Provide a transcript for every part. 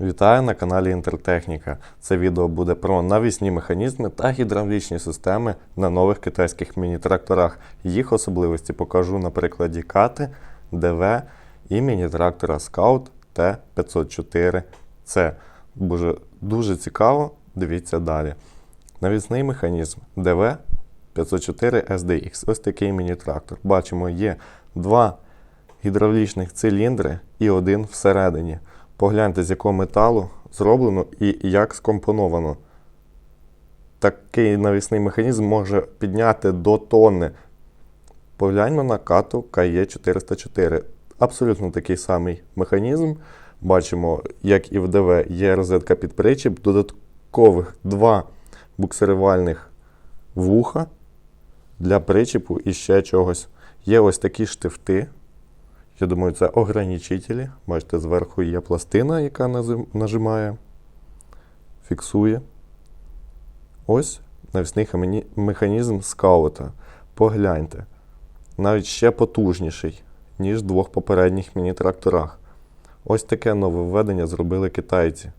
Вітаю на каналі Інтертехніка. Це відео буде про навісні механізми та гідравлічні системи на нових китайських міні-тракторах. Їх особливості покажу на прикладі Кати, ДВ і міні-трактора Scout T504C. Дуже, дуже цікаво, дивіться далі. Навісний механізм ДВ 504 SDX. Ось такий міні-трактор. Бачимо, є два гідравлічних циліндри і один всередині. Погляньте, з якого металу зроблено і як скомпоновано. Такий навісний механізм може підняти до тонни. Погляньмо на кату КЕ404. Абсолютно такий самий механізм. Бачимо, як і в ДВ, є розетка під причіп, додаткових два буксирувальних вуха для причіпу і ще чогось. Є ось такі штифти. Я думаю, це ограничителі. Бачите, зверху є пластина, яка нажимає, фіксує. Ось навісний механізм скаута. Погляньте. Навіть ще потужніший, ніж в двох попередніх міні-тракторах. Ось таке нововведення зробили китайці.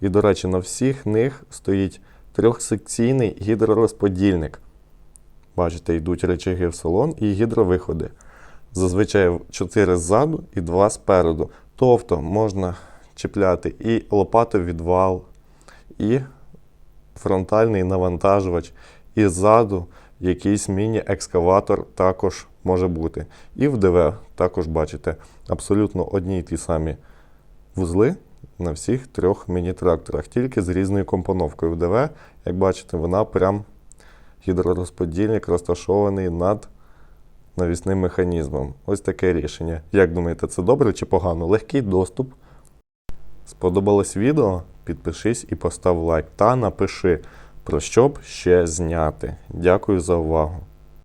І, до речі, на всіх них стоїть трьохсекційний гідророзподільник. Бачите, йдуть речаги в салон і гідровиходи. Зазвичай 4 ззаду і 2 спереду. Тобто можна чіпляти і лопатовідвал, і фронтальний навантажувач, і ззаду якийсь міні-екскаватор також може бути. І в ДВ також бачите абсолютно одні й ті самі вузли на всіх трьох міні-тракторах, тільки з різною компоновкою. В ДВ, як бачите, вона прям гідророзподільник розташований над навісним механізмом. Ось таке рішення. Як думаєте, це добре чи погано? Легкий доступ. Сподобалось відео? Підпишись і постав лайк та напиши, про що б ще зняти. Дякую за увагу.